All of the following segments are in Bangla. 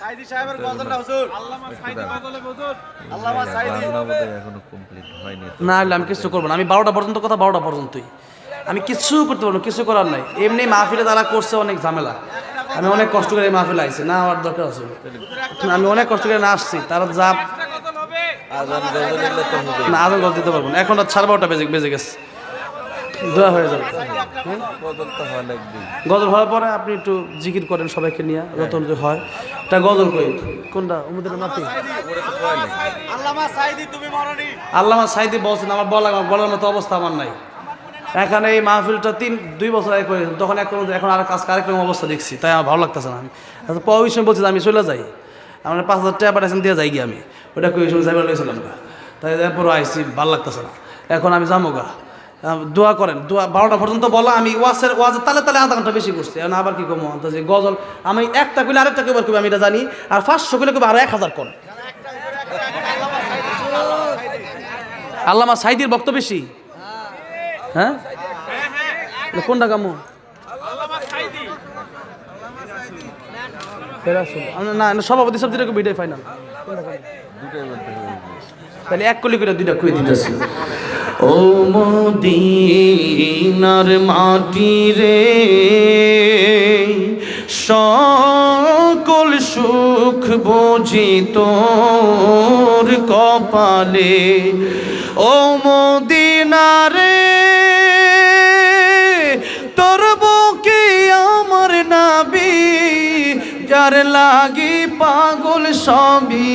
সাইদি সাহেবের গজলটা হুজুর। আল্লামা সাইদি গজলে হুজুর। আল্লামা সাইদি। এখনও কমপ্লিট হয়নি না আমি কিছু করব না। আমি বারোটা পর্যন্ত কথা বারোটা পর্যন্তই। আমি কিছু করতে পারব না, কিছু করার নাই। এমনি মাহফিলে তারা করছে অনেক ঝামেলা। আমি অনেক কষ্ট করে মাহফিলে আইছি না আমার দরকার আছে। আমি অনেক কষ্ট করে না আসছি তারা যা হবে। আজান গজল না দিতে পারব না। এখন আর সাড়ে বারোটা বেজে বেজে গেছে। দোয়া হয়ে যাবে। গজল হওয়ার পরে আপনি একটু জিকির করেন সবাইকে নিয়ে যত যদি হয়। এটা গজল কই? কোনটা? উমুদের মাতি আল্লামা সাইদি। তুমি মরণি সাইদি বলছেন আমার বলার বলার মতো অবস্থা আমার নাই। এখানে এই মাহফিলটা তিন দুই বছর আগে করেছেন তখন এখন এখন আর কাজ কারেক্রম অবস্থা দেখছি তাই আমার ভালো লাগতেছে না। আমি পরে সময় বলছি যে আমি চলে যাই। আমার পাঁচ হাজার টাকা পাঠাইছেন দিয়ে যাই গিয়ে আমি। ওটা কই সময় যাইবার লইছিলাম তাই এরপর আইসি ভালো লাগতেছে না। এখন আমি যাব গা। দোয়া করেন। দোয়া বারোটা পর্যন্ত বলা আমি ওয়াজের ওয়াজের তালে তালে আধা ঘণ্টা বেশি করছি এখন আবার কি কমো যে গজল আমি একটা কইলে আরেকটা কইবার কবি আমি এটা জানি। আর পাঁচশো কইলে কবি আরও এক হাজার কর আল্লামা সাইদির বক্তব্য বেশি? হ্যাঁ? কোনটা কামু না না, সভাপতি সব দুটো বিটাই ফাইনাল তাহলে এক কলি করে দুইটা কুয়ে দিতেছি। ও মদিনার মাটি রে, সকল সুখ বুঝি তোর কপালে। ও মদিনারে তোর বুকে আমার নাবি, যার লাগি পাগল সবই,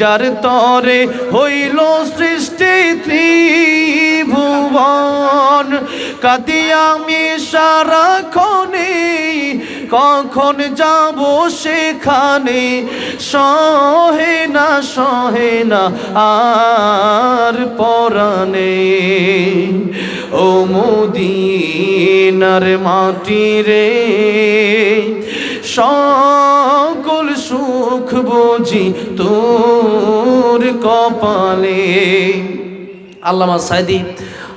যার তরে হইল সৃষ্টি ত্রিভুবন। কাতি আমি সারাক্ষণে কখন যাব সেখানে? সহে না সহে না, আর পরানে। ও মুদিনার মাটি রে সুখ বুঝি, তোর কপালে। আল্লামা সাইদি,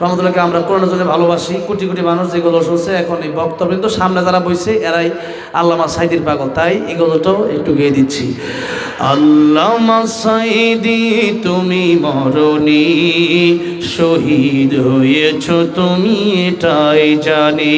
রহমতুল্লাহকে আমরা করোনার জন্য ভালোবাসি। কোটি কোটি মানুষ যে গজল শুনছে, এখন এই বক্তব্য সামনে যারা বইছে, এরাই আল্লামা সাইদির পাগল। তাই এই গজলটাও একটু গেয়ে দিচ্ছি। আল্লামা সাইদি, তুমি মরণি, শহীদ হয়েছ তুমি, এটাই জানি।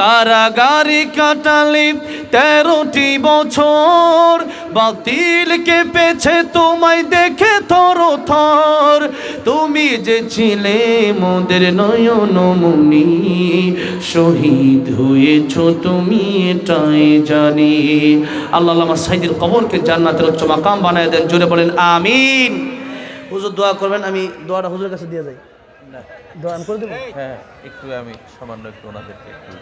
কারাগারে কাটালে তেরোটি বছর। বাতিল কেঁপেছে, তোমায় দেখে থর থর। তুমি যে ছিলে মোদের নয়ন মুনি শহীদ হয়েছ তুমি এটাই জানি। আল্লাহ আমার সাইদের কবরকে জান্নাতের উচ্চ মাকাম বানায় দেন, জোরে বলেন, আমিন। হুজুর দোয়া করবেন, আমি দোয়াটা হুজুরের কাছে দিয়ে যাই। দোয়া আমি করে দেবো? হ্যাঁ একটু আমি সামান্য একটু ওনাদেরকে একটু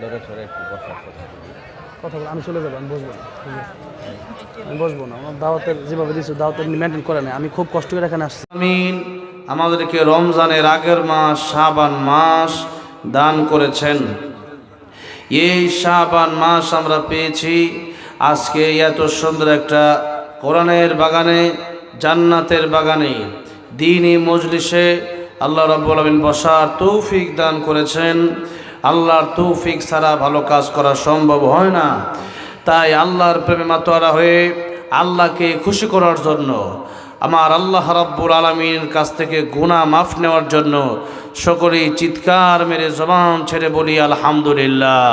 লড়ে চড়ে একটু বসার কথা বলি। কথা বলে আমি চলে যাব আমি বসবো না আমি বসবো না আমার দাওয়াতের যেভাবে দিচ্ছি দাওয়াতের মেনটেন করে না আমি খুব কষ্ট করে এখানে আসছি। আমিন। আমাদেরকে রমজানের আগের মাস শাবান মাস দান করেছেন। এই শাবান মাস আমরা পেয়েছি আজকে এত সুন্দর একটা কোরআনের বাগানে জান্নাতের বাগানে দিনই মজলিসে আল্লাহ রাব্বুল আলামিন বসার তৌফিক দান করেছেন। আল্লাহর তৌফিক ছাড়া ভালো কাজ করা সম্ভব হয় না। তাই আল্লাহর প্রেমে মাতোয়ারা হয়ে আল্লাহকে খুশি করার জন্য, আমার আল্লাহ রাব্বুল আলমীর কাছ থেকে গুণা মাফ নেওয়ার জন্য সকলেই চিৎকার মেরে জবান ছেড়ে বলি, আলহামদুলিল্লাহ।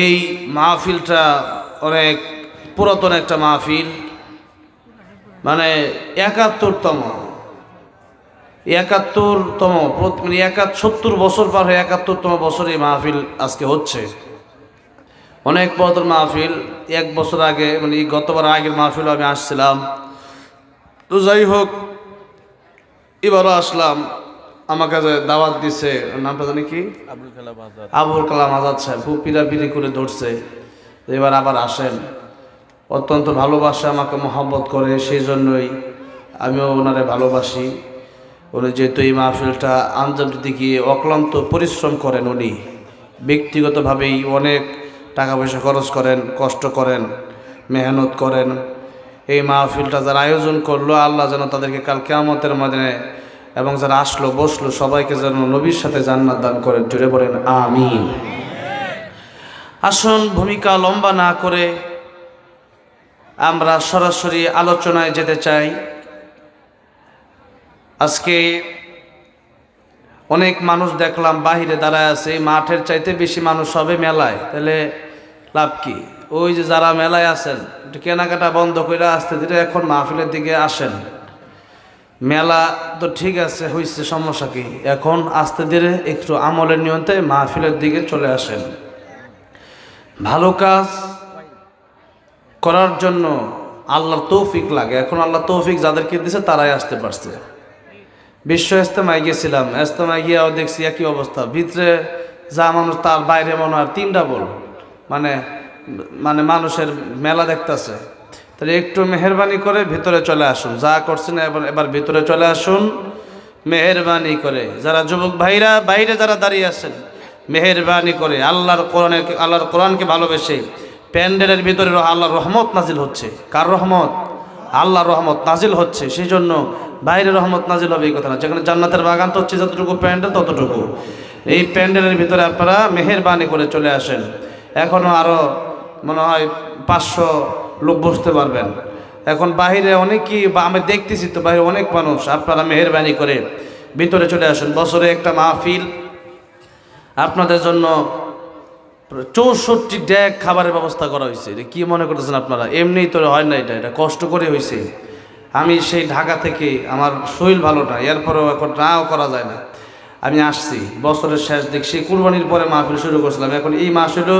এই মাহফিলটা অনেক পুরাতন একটা মাহফিল। মানে একাত্তরতম। একাত্তরতম মানে একাত সত্তর বছর পার হয়ে একাত্তরতম বছর এই মাহফিল আজকে হচ্ছে। অনেক পুরাতন মাহফিল এক বছর আগে মানে গতবার আগের মাহফিল আমি আসছিলাম। তো যাই হোক এবারও আসলাম। আমার কাছে দাওয়াত দিছে নামটা জানি কি? আবুল কালাম আজাদ। আবুল কালাম আজাদ সাহেব খুব পিড়াপিড়ি করে ধরছে। এবার আবার আসেন। অত্যন্ত ভালোবাসে, আমাকে মহব্বত করে, সেই জন্যই আমিও ওনারে ভালোবাসি। উনি যেহেতু এই মাহফিলটা দিতে গিয়ে অক্লান্ত পরিশ্রম করেন উনি। ব্যক্তিগতভাবেই অনেক টাকা পয়সা খরচ করেন, কষ্ট করেন, মেহনত করেন। এই মাহফিলটা যারা আয়োজন করল, আল্লাহ যেন তাদেরকে কাল কেয়ামতের মাধ্যমে এবং যারা আসলো, বসল, সবাইকে যেন নবীর সাথে জান্নাত দান করেন। জুড়ে বলেন, আমিন। আসন, ভূমিকা লম্বা না করে আমরা সরাসরি আলোচনায় যেতে চাই। আজকে অনেক মানুষ দেখলাম বাহিরে দাঁড়ায় আছে মাঠের চাইতে বেশি মানুষ হবে মেলায়। তাহলে লাভ কি? ওই যে যারা মেলায় আছেন কেনাকাটা বন্ধ করে আসতে ধীরে এখন মাহফিলের দিকে আসেন। মেলা তো ঠিক আছে হয়েছে সমস্যা কি? এখন আস্তে ধীরে একটু আমলের নিয়ন্ত্রণে মাহফিলের দিকে চলে আসেন। ভালো কাজ করার জন্য আল্লাহর তৌফিক লাগে। এখন আল্লাহ তৌফিক যাদেরকে দিছে, তারাই আসতে পারছে। বিশ্ব ইস্তেমায় গেছিলাম ইস্তেমায় গিয়েও দেখছি একই অবস্থা। ভিতরে যা মানুষ, তার বাইরে মনে হয় তিনটা বল। মানে মানে মানুষের মেলা দেখতেছে। তাহলে একটু মেহরবানি করে ভিতরে চলে আসুন। যা করছেন, এবার এবার ভিতরে চলে আসুন। মেহরবানি করে। যারা যুবক ভাইরা, বাইরে যারা দাঁড়িয়ে আছেন, মেহরবানি করে। আল্লাহর কোরআনের, আল্লাহর কোরআনকে ভালোবেসে প্যান্ডেলের ভিতরে আল্লাহর রহমত নাজিল হচ্ছে। কার রহমত? আল্লাহর রহমত নাজিল হচ্ছে। সেই জন্য বাইরে রহমত নাজিল হবে এই কথা না যেখানে জান্নাতের বাগান তো হচ্ছে যতটুকু প্যান্ডেল ততটুকু। এই প্যান্ডেলের ভিতরে আপনারা মেহেরবানি করে চলে আসেন। এখনও আরও মনে হয় পাঁচশো লোক বসতে পারবেন। এখন বাহিরে অনেকই বা আমি দেখতেছি তো বাইরে অনেক মানুষ আপনারা মেহেরবানি করে ভিতরে চলে আসেন। বছরে একটা মাহফিল আপনাদের জন্য চৌষট্টি ড্যাগ খাবারের ব্যবস্থা করা হয়েছে। এটা কি মনে করতেছেন আপনারা? এমনিই তো হয় না এটা এটা কষ্ট করে হয়েছে। আমি সেই ঢাকা থেকে আমার শরীর ভালো না এরপরেও এখন নাও করা যায় না। আমি আসছি, বছরের শেষ দিক, সেই কুরবানির পরে মাহফিল শুরু করছিলাম। এখন এই মাস হলো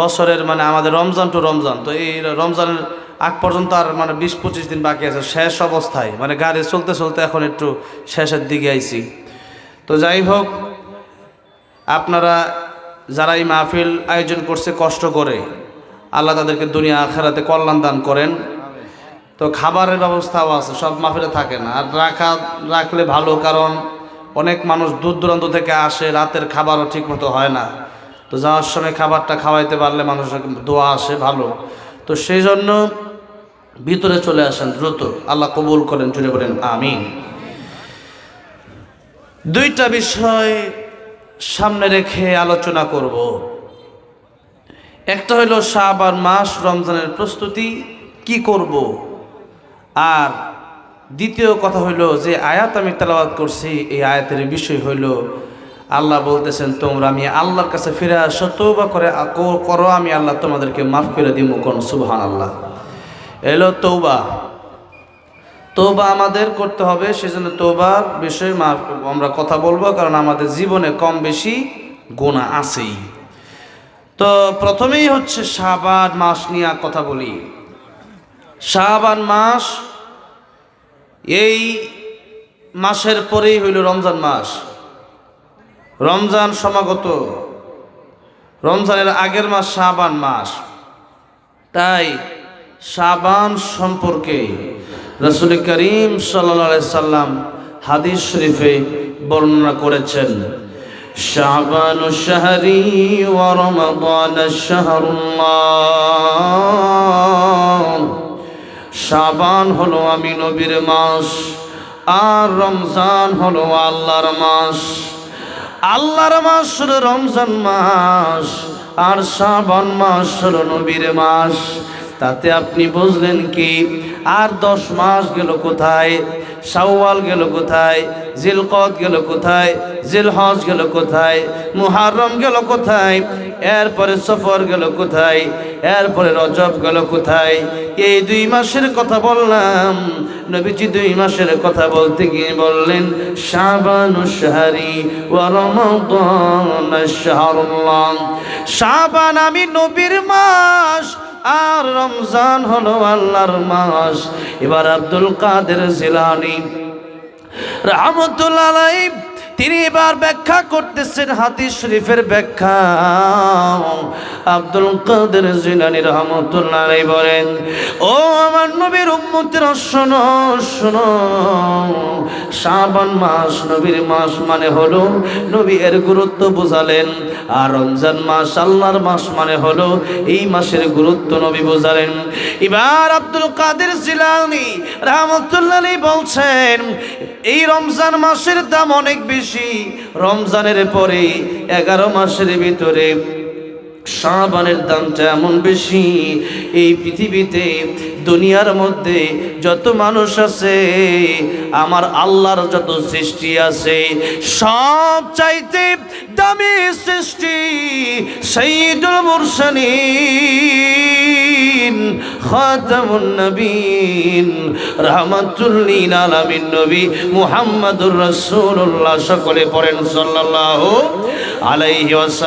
বছরের মানে আমাদের রমজান টু রমজান। তো এই রমজানের আগ পর্যন্ত আর মানে বিশ পঁচিশ দিন বাকি আছে, শেষ অবস্থায়। মানে গাড়ি চলতে চলতে এখন একটু শেষের দিকে আইছি। তো যাই হোক, আপনারা যারা এই মাহফিল আয়োজন করছে, কষ্ট করে আল্লাহ তাদেরকে দুনিয়া আখেরাতে কল্যাণ দান করেন। তো খাবারের ব্যবস্থাও আছে, সব মাহফিলে থাকে না। আর রাখা, রাখলে ভালো, কারণ অনেক মানুষ দূর দূরান্ত থেকে আসে, রাতের খাবারও ঠিকমতো হয় না। তো যাওয়ার সময় খাবারটা খাওয়াইতে পারলে মানুষের দোয়া আসে, ভালো। তো সেই জন্য ভিতরে চলে আসেন, দ্রুত। আল্লাহ কবুল করেন, জুড়ে বলেন, আমিন। দুইটা বিষয় সামনে রেখে আলোচনা করব। একটা হলো শাবান মাস রমজানের প্রস্তুতি, কি করব? আর দ্বিতীয় কথা হইল যে আয়াত আমি তেলাওয়াত করছি, এই আয়াতের বিষয় হইল আল্লাহ বলতেছেন, তোমরা আমি আল্লাহর কাছে ফিরে আসো তৌবা করে করো, আমি আল্লাহ তোমাদেরকে মাফ করে দিব কোন সুবহান আল্লাহ এলো তৌবা তৌবা আমাদের করতে হবে, সেজন্য তৌবার বিষয়ে আমরা কথা বলব, কারণ আমাদের জীবনে কম বেশি গোনা আছেই। তো প্রথমেই হচ্ছে শাবান মাস নিয়ে কথা বলি। শাবান মাস এই মাসের পরেই হইল রমজান মাস। রমজান সমাগত। রমজানের আগের মাস শাবান মাস। তাই শাবান সম্পর্কে রসুল করিম সাল্লা সাল্লাম হাদিস শরীফে বর্ণনা করেছেন, শাবান শাহরি ওয়া রমাদান শাহরুল্লাহ। শাবান হলো আমি নবীর মাস আর রমজান হলো আল্লাহর মাস। আল্লাহর মাস হলো রমজান মাস আর শ্রাবণ মাস হলো নবীর মাস। তাতে আপনি বুঝলেন কি? আর দশ মাস গেল কোথায়? শাওয়াল গেল কোথায়? জিলকদ গেল কোথায়? জিলহজ গেল কোথায়? মুহাররম গেল কোথায়? এরপরে সফর গেল কোথায়? এরপরে রজব গেল কোথায়? এই দুই মাসের কথা বললাম। নবীজি দুই মাসের কথা বলতে গিয়ে বললেন, শাবানু শাহরি ওয়া রমাদান শাহরুল্লাহ। শাবান আমি নবীর মাস আর রমজান হলো আল্লাহর মাস। এবার আব্দুল কাদের জিলানি রহমতুল্লাহ তিনি এবার ব্যাখ্যা করতেছেন হাদিস শরীফের ব্যাখ্যা। আব্দুল কাদের জিলানী রহমতুল্লাহ বলেন, ও আমার নবীর উম্মতের শোনো শোনো। শাবান মাস নবীর মাস মানে হলো নবী এর গুরুত্ব বোঝালেন, আর রমজান মাস আল্লাহর মাস মানে হলো এই মাসের গুরুত্ব নবী বোঝালেন। এবার আব্দুল কাদের জিলানি রহমতুল্লাহ বলছেন, এই রমজান মাসের দাম অনেক বেশি। রমজানের পরে এগারো মাসের ভিতরে শাবানের দামটা এমন বেশি। এই পৃথিবীতে, দুনিয়ার মধ্যে যত মানুষ আছে, আমার আল্লাহর যত সৃষ্টি আছে, সব চাইতে দামি সৃষ্টি সঈদুল মুরসালিন, খাতামুন নবীন রহমাতুল্লিন আলামিন নবী মুহাম্মাদুর রাসূলুল্লাহ। সকলে পড়েন সাল্লাল্লাহু আলাইহি ওয়াসাল্লাম।